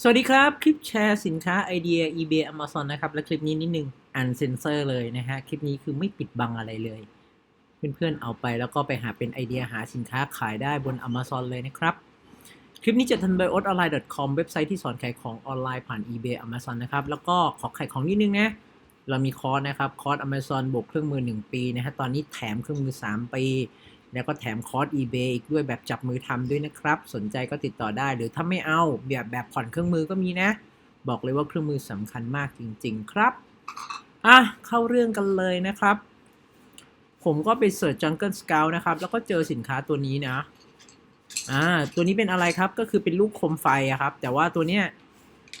สวัสดีครับ คลิปแชร์สินค้าไอเดีย eBay Amazon นะครับ และคลิปนี้นิดนึงอันเซนเซอร์เลยนะฮะ คลิปนี้คือไม่ปิดบังอะไรเลย เพื่อนๆเอาไปแล้วก็ไปหาเป็นไอเดียหาสินค้าขายได้บน Amazon เลยนะครับ คลิปนี้จะทัน by o t o n l i n e com เว็บไซต์ที่สอนขายของออนไลน์ผ่าน eBay Amazon นะครับ แล้วก็ขอขายของนิดนึงนะ เรามีคอร์สนะครับ คอร์ส Amazon บวกเครื่องมือ 1 ปีนะฮะตอนนี้แถมเครื่องมือ 3 ปี แล้วก็แถมคอร์ส eBay อีกด้วยแบบจับมือทำด้วยนะครับ สนใจก็ติดต่อได้ หรือถ้าไม่เอาแบบแบบผ่อนเครื่องมือก็มีนะ บอกเลยว่าเครื่องมือสำคัญมากจริง ๆ ครับอะเข้าเรื่องกันเลยนะครับ ผมก็ไปเสิร์ช Jungle Scout นะครับ แล้วก็เจอสินค้าตัวนี้นะอ่าตัวนี้เป็นอะไรครับก็คือเป็นลูกคมไฟอะครับ แต่ว่าตัวเนี้ย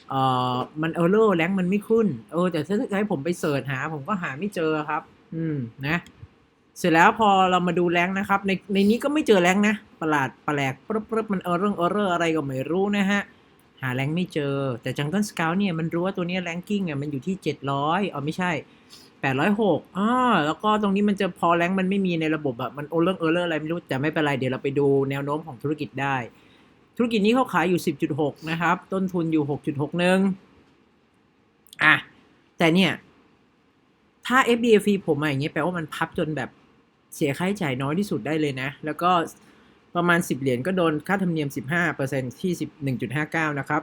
เอ่อมันเออร์เลอร์แรงมันไม่ขึ้น เออแต่ถ้าให้ผมไปเสิร์ชหา ผมก็หาไม่เจอครับ อืมนะ เสร็จแล้วพอเรามาดูแรงนะครับ ในในนี้ก็ไม่เจอแรงนะ ประหลาดแปลกปึ๊บปึ๊บมันเออเรื่องเออเรออะไรก็ไม่รู้นะฮะ หาแรงไม่เจอ แต่ Jungle Scout เนี่ยมันรู้ว่าตัวนี้แรงกิ้งอะมันอยู่ที่ 700อ๋อไม่ใช่806อ่าแล้วก็ตรงนี้มันจะพอแรงมันไม่มีในระบบอะมันโอเรื่องเออเรออะไรไม่รู้แต่ไม่เป็นไรเดี๋ยวเราไปดูแนวโน้มของธุรกิจได้ ธุรกิจนี้เขาขายอยู่ 10.6 นะครับ ต้นทุนอยู่ 6.61อะแต่เนี่ยถ้า FDA ฟรีผมมาอย่างเงี้ยแปลว่ามันพับจนแบบ เสียค่าใช้จ่ายน้อยที่สุดได้เลยนะ แล้วก็ประมาณ 10 เหรียญก็โดนค่าธรรมเนียม 15%ที่ 11.59 นะครับ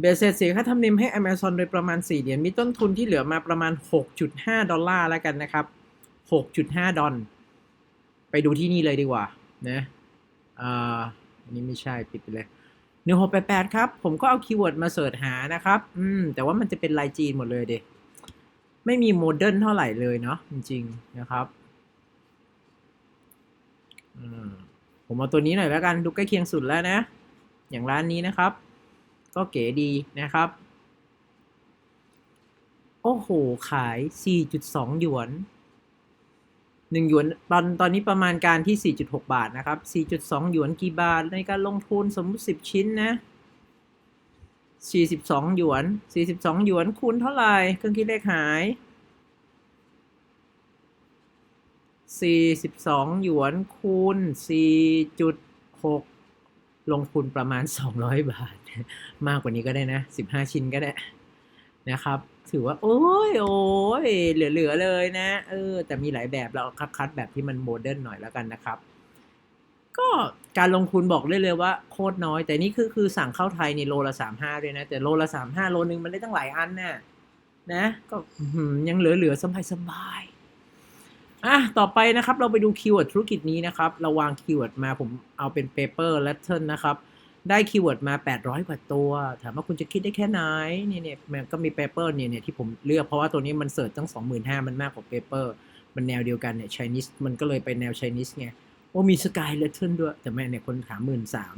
เบสเสร็จเสียค่าธรรมเนียมให้ Amazon โดยประมาณ 4 เหรียญ มีต้นทุนที่เหลือมาประมาณ 6.5 ดอลลาร์แล้วกันนะครับ 6.5 ดอลไปดูที่นี่เลยดีกว่านะอ่าอันนี้ไม่ใช่ปิดไปเลย1688ครับ ผมก็เอาคีย์เวิร์ดมาเสิร์ชหานะครับ อืม แต่ว่ามันจะเป็นลายจีนหมดเลยเดไม่มีโมเดิร์นเท่าไหร่เลยเนาะจริงๆนะครับ ผมเอาตัวนี้หน่อยแล้วกันดูใกล้เคียงสุดแล้วนะ อย่างร้านนี้นะครับ ก็เก๋ดีนะครับ โอ้โห ขาย 4.2 หยวน 1 หยวนตอนตอนนี้ประมาณการที่ 4.6 บาทนะครับ 4.2 หยวนกี่บาทในการลงทุนสมมติ 10 ชิ้นนะ42 หยวน 42 หยวนคูณเท่าไหร่ เครื่องคิดเลขหาย 42 หยวนคูณ 4.6 ลงทุนประมาณ 200 บาท มากกว่านี้ก็ได้นะ 15 ชิ้นก็ได้นะครับ ถือว่า โอ้ยโอ้ยเหลือ ๆ เลยนะ เออ แต่มีหลายแบบเราคัดแบบที่มันโมเดิร์นหน่อยแล้วกันนะครับ ก็การลงทุนบอกเลยเลยว่าโคตรน้อย แต่นี่คือคือสั่งเข้าไทยในโลละ35ด้วยนะ แต่โลละ35โลนึงมันได้ตั้งหลายอันน่ะนะ ก็ยังเหลือ ๆ สบายสบายๆ อะต่อไปนะครับเราไปดูคีย์เวิร์ดธุรกิจนี้นะครับเราวางคีย์เวิร์ดมาผมเอาเป็น paper l a t t e r นะครับ ได้คีย์เวิร์ดมา 800 กว่าตัว ถามว่าคุณจะคิดได้แค่ไหนเนี่ยเนี่ยมันก็มี paper เนี่ยเนี่ยที่ผมเลือกเพราะว่าตัวนี้มันเสิร์ชตั้ง 25,000 มันมากกว่า paper มันแนวเดียวกันเนี่ย Chinese มันก็เลยไปแนว Chinese ไงโอ้มีสกายเลเทนด้วย แต่แม่เนี่ยคนถามหมื่นสาม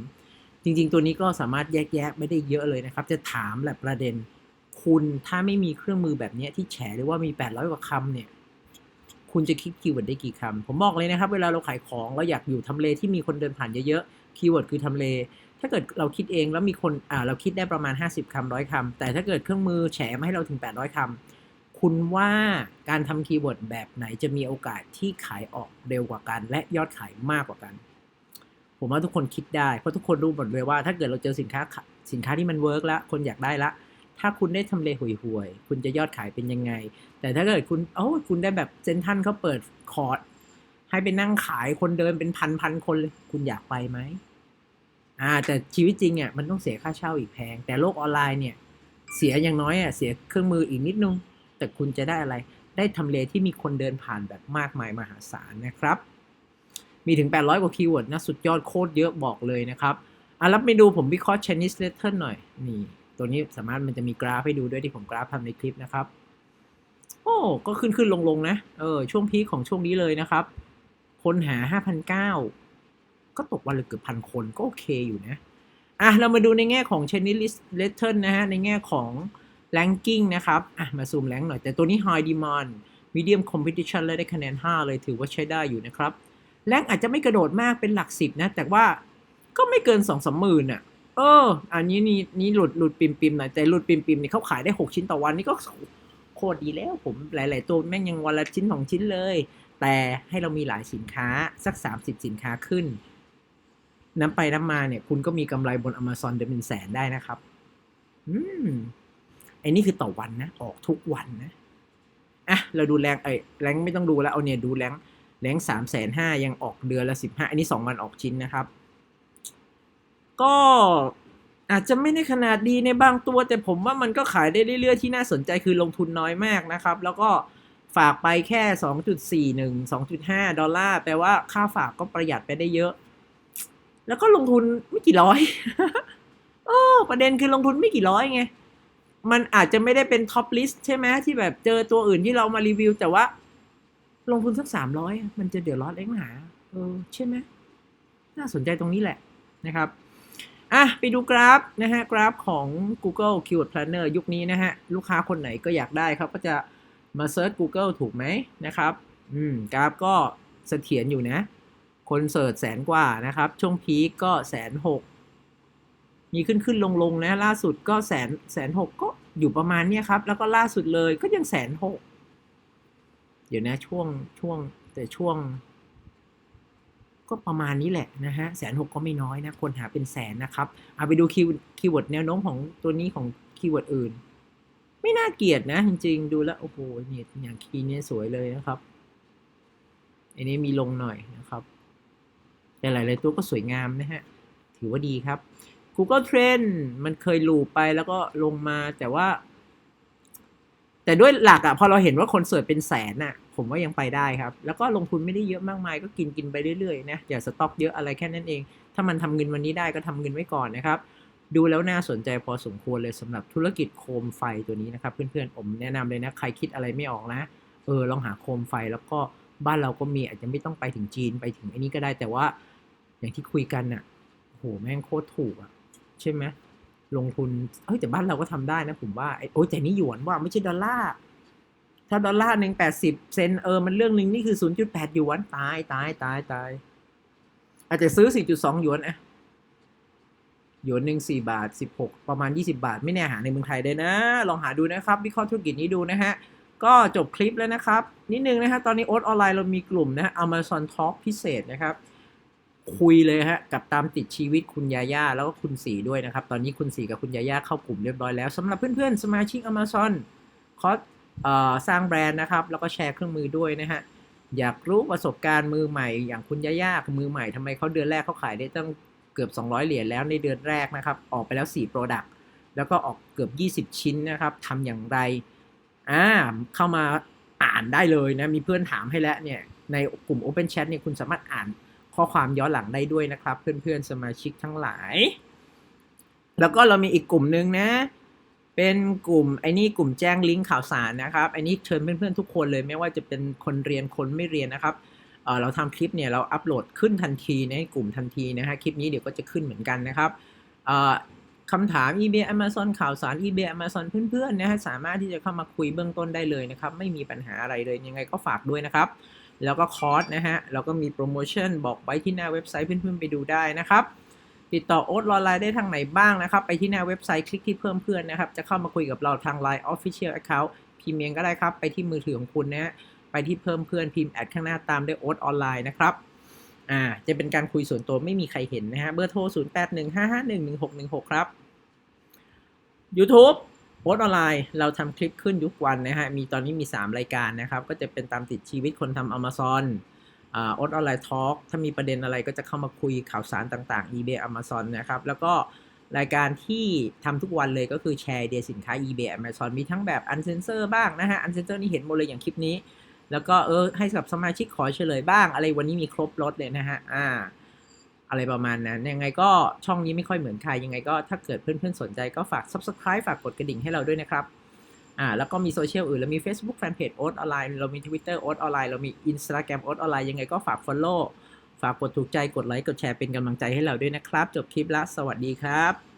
จริง ๆ ตัวนี้ก็สามารถแยกแยะไม่ได้เยอะเลยนะครับ จะถามแหละประเด็นคุณถ้าไม่มีเครื่องมือแบบนี้ที่แฉหรือว่ามี 800 กว่าคำเนี่ย คุณจะคิดคีย์เวิร์ดได้กี่คำ ผมบอกเลยนะครับ เวลาเราขายของเราอยากอยู่ทำเลที่มีคนเดินผ่านเยอะๆ คีย์เวิร์ดคือทำเล ถ้าเกิดเราคิดเองแล้วมีคนอ่าเราคิดได้ประมาณ 50คำร้อยคำ แต่ถ้าเกิดเครื่องมือแฉมาให้เราถึง 800คำ คุณว่าการทำคีย์เวิร์ดแบบไหนจะมีโอกาสที่ขายออกเร็วกว่ากัน และยอดขายมากกว่ากัน ผมว่าทุกคนคิดได้ เพราะทุกคนรู้หมดเลยว่า ถ้าเกิดเราเจอสินค้าสินค้าที่มันเวิร์กแล้วคนอยากได้ละ ถ้าคุณได้ทำเลห่วยๆ คุณจะยอดขายเป็นยังไง แต่ถ้าเกิดคุณโอ้คุณได้แบบเซนทันเขาเปิดคอร์ดให้ไปนั่งขายคนเดินเป็นพันพันคนเลยคุณอยากไปไหมอ่า แต่ชีวิตจริงอะมันต้องเสียค่าเช่าอีกแพง แต่โลกออนไลน์เนี่ย เสียอย่างน้อยอะเสียเครื่องมืออีกนิดนึง แต่คุณจะได้อะไร ได้ทำเลที่มีคนเดินผ่านแบบมากมายมหาศาลนะครับ มีถึง 800 กว่าคีย์เวิร์ดนะสุดยอดโคตรเยอะบอกเลยนะครับอะรับไปดูผมวิเคราะห์ Chinese letter หน่อยนี่ ตัวนี้สามารถมันจะมีกราฟให้ดูด้วยที่ผมกราฟทำในคลิปนะครับ โอ้ก็ขึ้นขึ้นลงลงนะเออช่วงพีคของช่วงนี้เลยนะครับ คนหา5,900ก็ตกวันละเกือบพันคนก็โอเคอยู่นะอะเรามาดูในแง่ของ Chinese letter นะฮะในแง่ของ ranking นะครับอะมาซูมแรงหน่อย แต่ตัวนี้ high demand medium competition และได้คะแนน 5 เลยถือว่าใช้ได้อยู่นะครับแรงอาจจะไม่กระโดดมากเป็นหลักสิบนะ แต่ว่าก็ไม่เกิน2องสามหมื่นอะ เออ อันนี้นี่นี่หลุดหลุดปิมปิมหน่อยแต่หลุดปิมปิมนี่เขาขายได้6ชิ้นต่อวันนี่ก็โคตรดีแล้วผมหลาย ๆ ตัวแม่งยังวันละชิ้นสองชิ้นเลย แต่ให้เรามีหลายสินค้าสัก30สิบสินค้าขึ้นน้ำไปน้ำมาเนี่ย คุณก็มีกำไรบน Amazon เดือนเป็นแสนได้นะครับ อืมไอ้นี่คือต่อวันนะ ออกทุกวันนะ อะ เราดูแรงไอ้แรงไม่ต้องดูแล้ว เอาเนี่ยดูแรงแรงสามแสนห้ายังออกเดือนละสิบห้าอันนี้สองวันออกชิ้นนะครับ ก็อาจจะไม่ได้ขนาดดีในบางตัว แต่ผมว่ามันก็ขายได้เรื่อยๆที่น่าสนใจคือลงทุนน้อยมากนะครับ แล้วก็ฝากไปแค่ 2.41 2.5 ดอลลาร์แปลว่าค่าฝากก็ประหยัดไปได้เยอะ แล้วก็ลงทุนไม่กี่ร้อยเออประเด็นคือลงทุนไม่กี่ร้อยไง มันอาจจะไม่ได้เป็นท็อปลิสต์ใช่ไหมที่แบบเจอตัวอื่นที่เรามารีวิว แต่ว่า ลงทุนสักสามร้อยมันจะเดือดร้อนเล็กหนาเออใช่ไหมน่าสนใจตรงนี้แหละนะครับ อะไปดูกราฟนะฮะกราฟของ Google Keyword Planner ยุคนี้นะฮะ ลูกค้าคนไหนก็อยากได้ครับ ก็จะมาเซิร์ช Google ถูกไหมนะครับ อืมกราฟก็เสถียรอยู่นะ คนเสิร์ชแสนกว่านะครับ ช่วงพีคก็แสนหกมีขึ้นขึ้นลงลงนะ ล่าสุดก็แสนแสนหกก็อยู่ประมาณเนี้ยครับ แล้วก็ล่าสุดเลยก็ยังแสนหกเดี๋ยวนะช่วงช่วงแต่ช่วง ก็ประมาณนี้แหละนะฮะแสนหกก็ไม่น้อยนะ คนหาเป็นแสนนะครับเอาไปดูคีย์คีย์เวิร์ดแนวโน้มของตัวนี้ของคีย์เวิร์ดอื่น ไม่น่าเกลียดนะ จริงๆ ดูแล้วโอ้โหเนี่ยอย่างคีย์เนี่ยสวยเลยนะครับ อันนี้มีลงหน่อยนะครับ แต่หลายๆตัวก็สวยงามนะฮะ ถือว่าดีครับ Google Trend มันเคยลูไปแล้วก็ลงมาแต่ว่า แต่ด้วยหลักอะพอเราเห็นว่าคนเสิร์ชเป็นแสนอะ ผมว่ายังไปได้ครับ แล้วก็ลงทุนไม่ได้เยอะมากมาย ก็กินกินไปเรื่อยๆนะอย่าสต็อกเยอะอะไรแค่นั้นเอง ถ้ามันทำเงินวันนี้ได้ก็ทำเงินไว้ก่อนนะครับ ดูแล้วน่าสนใจพอสมควรเลยสำหรับธุรกิจโคมไฟตัวนี้นะครับ เพื่อนๆผมแนะนำเลยนะใครคิดอะไรไม่ออกนะเออลองหาโคมไฟแล้วก็บ้านเราก็มีอาจจะไม่ต้องไปถึงจีนไปถึงอันนี้ก็ได้แต่ว่า อย่างที่คุยกันน่ะโหแม่งโคตรถูกอะใช่ไหมลงทุนเฮ้ยแต่บ้านเราก็ทำได้นะผมว่าโอ้ยแต่นี่หยวนว่าไม่ใช่ดอลลาร์ ถ้าดอลลาร์หนึ่งแปดสิบเซนเออมันเรื่องหนึ่งนี่คือศูนย์จุดแปดหยวนตายตายตายตายอาจจะซื้อสี่จุดสองหยวนอะหยวนหนึ่งสี่บาทสิบหกประมาณยี่สิบาท ไม่แน่หาในเมืองไทยได้นะ ลองหาดูนะครับวิเคราะห์ธุรกิจนี้ดูนะฮะ ก็จบคลิปแล้วนะครับ นิดนึงนะฮะตอนนี้โอ๊ตออนไลน์เรามีกลุ่มนะฮะ Amazon Talk พิเศษนะครับ คุยเลยฮะ กับตามติดชีวิตคุณยาย่าแล้วก็คุณสีด้วยนะครับ ตอนนี้คุณสีกับคุณยาย่าเข้ากลุ่มเรียบร้อยแล้วสำหรับเพื่อนๆ สมาชิก Amazon คอร์สเอ่อ สร้างแบรนด์นะครับ แล้วก็แชร์เครื่องมือด้วยนะฮะ อยากรู้ประสบการณ์มือใหม่ อย่างคุณยาย่ามือใหม่ทำไมเขาเดือนแรกเขาขายได้ตั้งเกือบ 200 เหรียญแล้วในเดือนแรกนะครับ ออกไปแล้ว 4 Product แล้วก็ออกเกือบ 20 ชิ้นนะครับทำอย่างไรอ่าเข้ามาอ่านได้เลยนะ มีเพื่อนถามให้แล้วเนี่ย ในกลุ่ม Open Chat เนี่ยคุณสามารถอ่านข้อความย้อนหลังได้ด้วยนะครับ เพื่อนๆสมาชิกทั้งหลาย แล้วก็เรามีอีกกลุ่มหนึ่งนะ เป็นกลุ่มไอ้นี่กลุ่มแจ้งลิงก์ข่าวสารนะครับไอ้นี่เชิญเพื่อนๆทุกคนเลยไม่ว่าจะเป็นคนเรียนคนไม่เรียนนะครับเเราทำคลิปเนี่ยเราอัปโหลดขึ้นทันทีในกลุ่มทันทีนะฮะคลิปนี้เดี๋ยวก็จะขึ้นเหมือนกันนะครับคำถาม eBay Amazon ข่าวสาร eBay Amazon เพื่อนๆนะฮะสามารถที่จะเข้ามาคุยเบื้องต้นได้เลยนะครับ ไม่มีปัญหาอะไรเลยยังไงก็ฝากด้วยนะครับ แล้วก็คอร์สนะฮะแล้วก็มีโปรโมชั่นบอกไว้ที่หน้าเว็บไซต์เพื่อนๆไปดูได้นะครับ ติดต่อโอ๊ตออนไลน์ได้ทางไหนบ้างนะครับ ไปที่หน้าเว็บไซต์คลิกที่เพิ่มเพื่อนนะครับ จะเข้ามาคุยกับเราทาง Line Official Account พิมพ์เองก็ได้ครับ ไปที่มือถือของคุณนะฮะไปที่เพิ่มเพื่อนพิมพ์แอดข้างหน้าตามด้วยโอ๊ตออนไลน์นะครับอ่าจะเป็นการคุยส่วนตัวไม่มีใครเห็นนะฮะเบอร์โทร 0815511616 ครับ YouTube โอ๊ตออนไลน์เราทำคลิปขึ้นทุกวันนะฮะ มีตอนนี้มี 3 รายการนะครับ ก็จะเป็นตามติดชีวิตคนทำ Amazon อ่า โอ๊ตออนไลน์ทอล์กถ้ามีประเด็นอะไรก็จะเข้ามาคุยข่าวสารต่างๆ eBay Amazon นะครับ แล้วก็รายการที่ทำทุกวันเลยก็คือแชร์เดียสินค้า eBay Amazon มีทั้งแบบ Uncensored บ้างนะฮะ Uncensored นี่เห็นหมดเลยอย่างคลิปนี้ แล้วก็เออให้กับสมาชิกขอเฉลยบ้าง อะไรวันนี้มีครบรถเลยนะฮะอ่าอะไรประมาณนั้น ยังไงก็ช่องนี้ไม่ค่อยเหมือนใครยังไงก็ถ้าเกิดเพื่อนๆสนใจก็ฝาก subscribe ฝากกดกระดิ่งให้เราด้วยนะครับ อ่าแล้วก็มีโซเชียลอื่นเรามี Facebook Fanpage โอ๊ตออนไลน์เรามี Twitter โอ๊ตออนไลน์เรามี Instagram โอ๊ตออนไลน์ยังไงก็ฝาก follow ฝากกดถูกใจกดไลค์กดแชร์เป็นกำลังใจให้เราด้วยนะครับ จบคลิปละสวัสดีครับ